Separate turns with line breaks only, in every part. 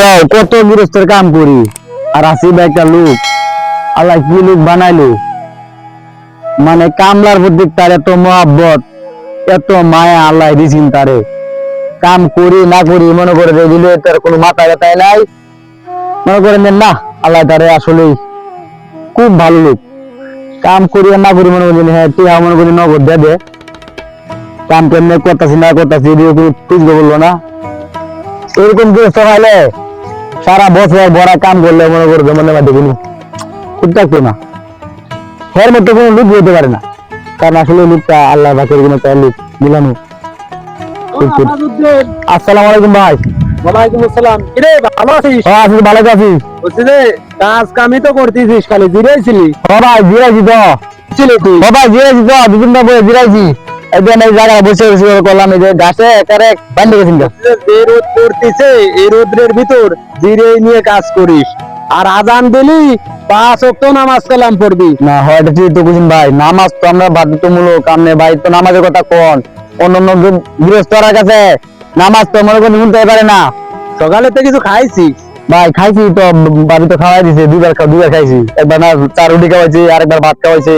কও, কত গৃহস্থের কাম করি। আর আসিব একটা লোক আল্লাহ কি লোক বানাইলো? মানে কামলার প্রতি তার এত মহাব্বত এত মায়া আল্লাহ দিয়েছেন তারে। কাম করি না করি মনে করে দিলে তার কোনো মাথা ব্যথায় নাই। মনে করেন না আল্লাহ তারে আসলে খুব ভালো লোক। কাম করি না করি মনে করি হ্যাঁ তুই মনে করি নগদ দে দে। কাম কেমনে করতেছি না করতেছি খুঁজবে বলল না। এরকম গৃহস্থ হলে সারা বছর বড় কাম করলে মনে করবে মনে মাঝে কোনো খুব থাকতো না। এর মধ্যে কোনো লুক হতে পারে না। কারণ আসলে লুকটা আল্লাহ বাকের কোনো একটা লুক মিলানো আসসালামু আলাইকুম ভাই।
ওয়ালাইকুম আসসালাম। কিরে ভালো আছিস?
ও আছি ভালো
বলছি যে কাজ কামই তো করতেছিস খালি জিরেছিলি
ও ভাই জিরাইছি তো।
ছিলি তুই?
ও ভাই জিরাইছি তো দুদিন পরে জিরাইছি। একদিন এই জায়গায় বসে বসে করলাম এই যে গাছে একারে বান্ধে গেছেন
যে রোদ পড়তেছে এই রোদ্রের ভিতর জিরে নিয়ে কাজ করিস। আর আজান দিলি পাঁচ অক্ট নামাজ কালাম পড়বি।
না হয় তো বুঝুন ভাই নামাজ তো আমরা বাধ্যতামূলক আমনে ভাই তো নামাজের কথা কোন? অন্য অন্য গৃহস্থরা কাছে নামাজ তো মনে শুনতে পারে না।
সকালে তো কিছু খাইছি।
ভাই খাইছি তো বাড়ি তো খাওয়াই দিছে দুবার দুবার খাইছি। একবার না চার রুটি খাওয়াইছি আরেকবার ভাত খাওয়াইছি।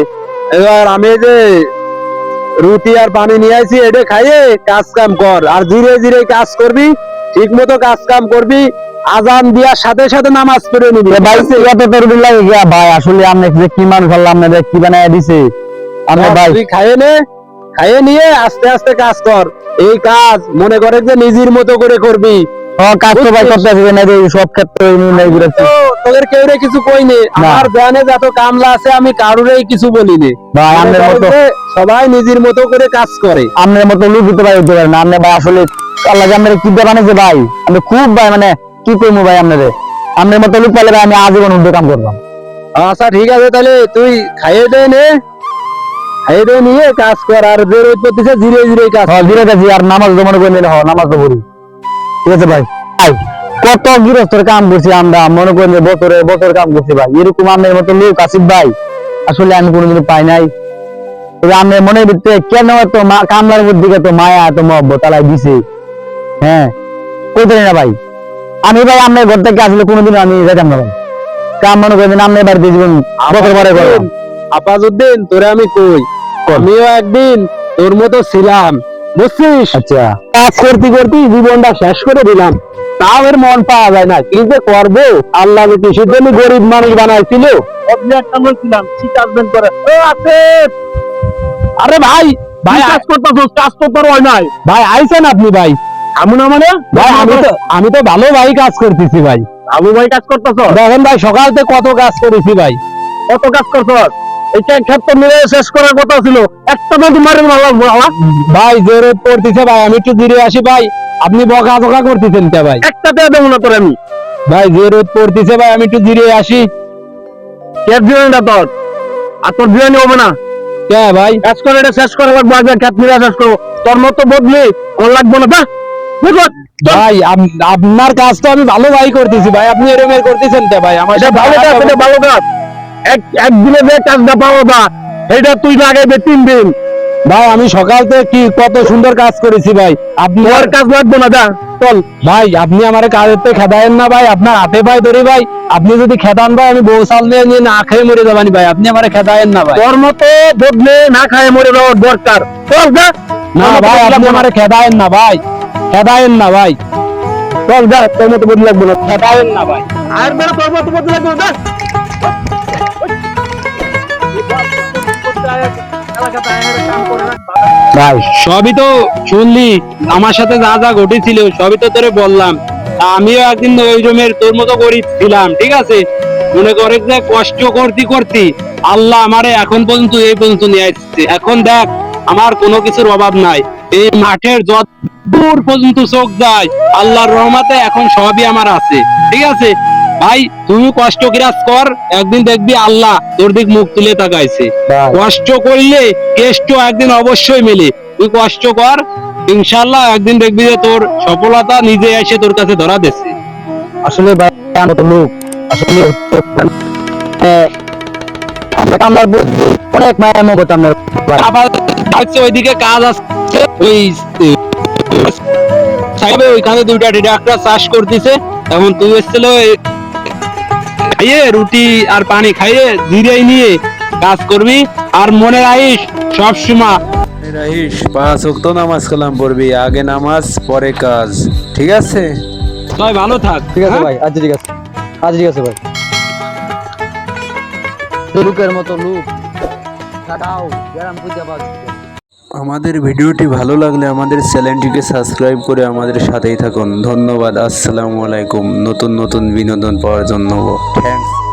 এবার আমি যে রুটি আর পানি নিয়ে আইছি এটা খাইয়ে কাজ কাম কর। আর ধীরে ধীরে কাজ করবি ঠিক মতো কাজ কাম করবি আজান দেওয়ার সাথে সাথে নামাজ পড়ে নিবি।
ভাই এত তো লাগে গিয়া ভাই আসলে যে কি মানুষ আল্লাহ আপনাদের কি বানায় দিছে। আপনি ভাই
তুই খাইয়ে নে খাইয়ে নিয়ে আস্তে আস্তে কাজ কর। এই কাজ মনে করে যে নিজের মতো করে করবি।
ও কাজ তো ভাই করতে আসবে না সব ক্ষেত্রে নাই ঘুরেছি
তোদের কেউ রে কিছু কইনি। আমার জ্ঞানে যত কামলা আছে আমি কারোরই কিছু বলিনি।
ভাই মতো
সবাই নিজের মতো করে কাজ করে।
আপনার মতো লোক পারে হতে পারে না। আপনি ভাই আসলে আল্লাহ যে কি দিয়ে বানাইছে ভাই? আমি খুব ভাই মানে কি করব ভাই আপনারে আপনার মতো লোক পাইলে ভাই আমি আজীবন উদ্যোগ কাম করলাম
আচ্ছা ঠিক আছে তাহলে তুই খাইয়ে দে নে। খাইয়ে দে নিয়ে কাজ কর আর যে পড়তেছে ধীরে ধীরে কাজ
হ্যাঁ ধীরে আর নামাজ তো মনে করে নিলে হ নামাজ তো পড়ি। ঠিক আছে ভাই ভাই কত গৃহস্থের কাম করছি আমরা? মনে করেন বছরে বছর কাম করছি ভাই। এরকম আপনার মতো লোক আসিফ ভাই। আসলে আমি কোনোদিন পাই নাই। তবে আমি মনের ভিতরে কেন এত কামলার দিকে তো মায়া এত মহব্বত তালাই দিছে? হ্যাঁ না ভাই। আমি ভাই আপনার ঘর থেকে আসলে কোনোদিন আমি যেতাম না ভাই। কাম মনে করেন আপনার বাড়িতে জীবন বছর পরে করলাম।
তোরে আমি কই? আমিও একদিন তোর মতো ছিলাম। বুঝছিস?
আচ্ছা।
কাজ করতে করতে জীবনটা শেষ করে দিলাম। তাও এর মন পাওয়া যায় না। কি যে করব? আল্লাহ কিসের জন্য গরিব মানুষ বানাইছিল। আরে ভাই ভাই কাজ করতেছ কাজ তো তোর নাই। ভাই আইছেন আপনি ভাই? এমন মানে? ভাই আমি তো আমি তো ভালো ভাই কাজ করতেছি ভাই। আবু ভাই কাজ করতেছ দেখেন ভাই সকাল থেকে কত কাজ করেছি ভাই। কত কাজ করছ এটা ক্ষেত্র মিলে শেষ করার কথা ছিল। একটা নদী মারে ভাই যে পড়তেছে ভাই আমি একটু দূরে আসি ভাই। আপনি বকা বকা করতেছেন কে ভাই? একটা দেওয়া দেবো না তোর আমি। ভাই যে রোদ পড়তেছে ভাই আমি একটু দূরে আসি। কে জীবনটা তোর? আর তোর জীবনে হবে না। কে ভাই? শেষ করে এটা শেষ করে লাগবো আগে খেত মিলে শেষ করব। তোর মতো বদলি ওর লাগবো না দা ভাই আপনার কাজ তো আমি ভালো ভাই করতেছি ভাই আপনি এরকম করতেছেন কে ভাই? আমার ভালো কাজ ভালো কাজ। এক একদিনে যে কাজটা পাবো না এটা তুই লাগাইবে তিন দিন। ভাই আমি সকাল থেকে কি কত সুন্দর কাজ করেছি ভাই। আপনি আর কাজ লাগবে না যা। চল ভাই আপনি আমার কাজের তো খেদায়েন না ভাই। আপনার হাতে ভাই ধরি ভাই। আপনি যদি খেদান ভাই আমি বউ সাল নিয়ে না খেয়ে মরে যাবানি ভাই। আপনি আমার খেদায়েন না ভাই। তোর মতো বদলে না খায় মরে যাওয়ার দরকার। চল যা। না ভাই আপনি আমার খেদায়েন না ভাই। খেদায়েন না ভাই। চল যা। তোর মতো বদলে লাগবে না। খেদায়েন না ভাই। আর বেড়া তোর মতো বদলে লাগবে না
ভাই,
সবই তো শুনলি, আমার সাথে যা যা ঘটেছিল, সবই তো তোরে বললাম। আমিও একদিন ওই তোর মতো ছিলাম, ঠিক আছে? মনে করে যে কষ্ট করতে করতে আল্লাহ আমারে এখন পর্যন্ত এই পর্যন্ত নিয়ে আসছে। এখন দেখ, আমার কোনো কিছুর অভাব নাই। এই মাঠের যত দূর পর্যন্ত চোখ যায়, আল্লাহর রহমতে এখন সবই আমার আছে, ঠিক আছে? ভাই তুমি কষ্ট কিরাজ কর একদিন দেখবি আল্লাহ তোর দিক মুখ তুলে তাকাইছে। কষ্ট করলে কেষ্ট একদিন অবশ্যই মেলে। তুই কষ্ট কর ইনশাল্লাহ একদিন দেখবি যে তোর সফলতা নিজে এসে তোর কাছে ধরা দিচ্ছে
আসলে ভাই লোক। আসলে আমরা অনেক মায়া মহব্বত আপনার
আবার দেখছে ওইদিকে কাজ আছে। ওই সাইবে ওইখানে দুইটা ডাক্তার চাষ করতেছে। এখন তুই এসছিল খাইয়ে রুটি আর পানি খাইয়ে জিরাই নিয়ে কাজ করবি। আর মনে রাখিস সব সময়
রাহিস পাঁচ ওয়াক্ত নামাজ কালাম পড়বি আগে নামাজ পরে কাজ। ঠিক আছে?
সবাই ভালো থাক।
ঠিক আছে
হ্যাঁ?
ভাই আচ্ছা ঠিক আছে। আচ্ছা ঠিক আছে ভাই। লোকের মতো লোক। কাটাও গ্রাম পূজা পাচ্ছি
আমাদের ভিডিওটি ভালো লাগলে আমাদের চ্যানেলটিকে সাবস্ক্রাইব করে আমাদের সাথেই থাকুন। ধন্যবাদ। আসসালামু আলাইকুম। নতুন নতুন বিনোদন পাওয়ার জন্য। থ্যাংকস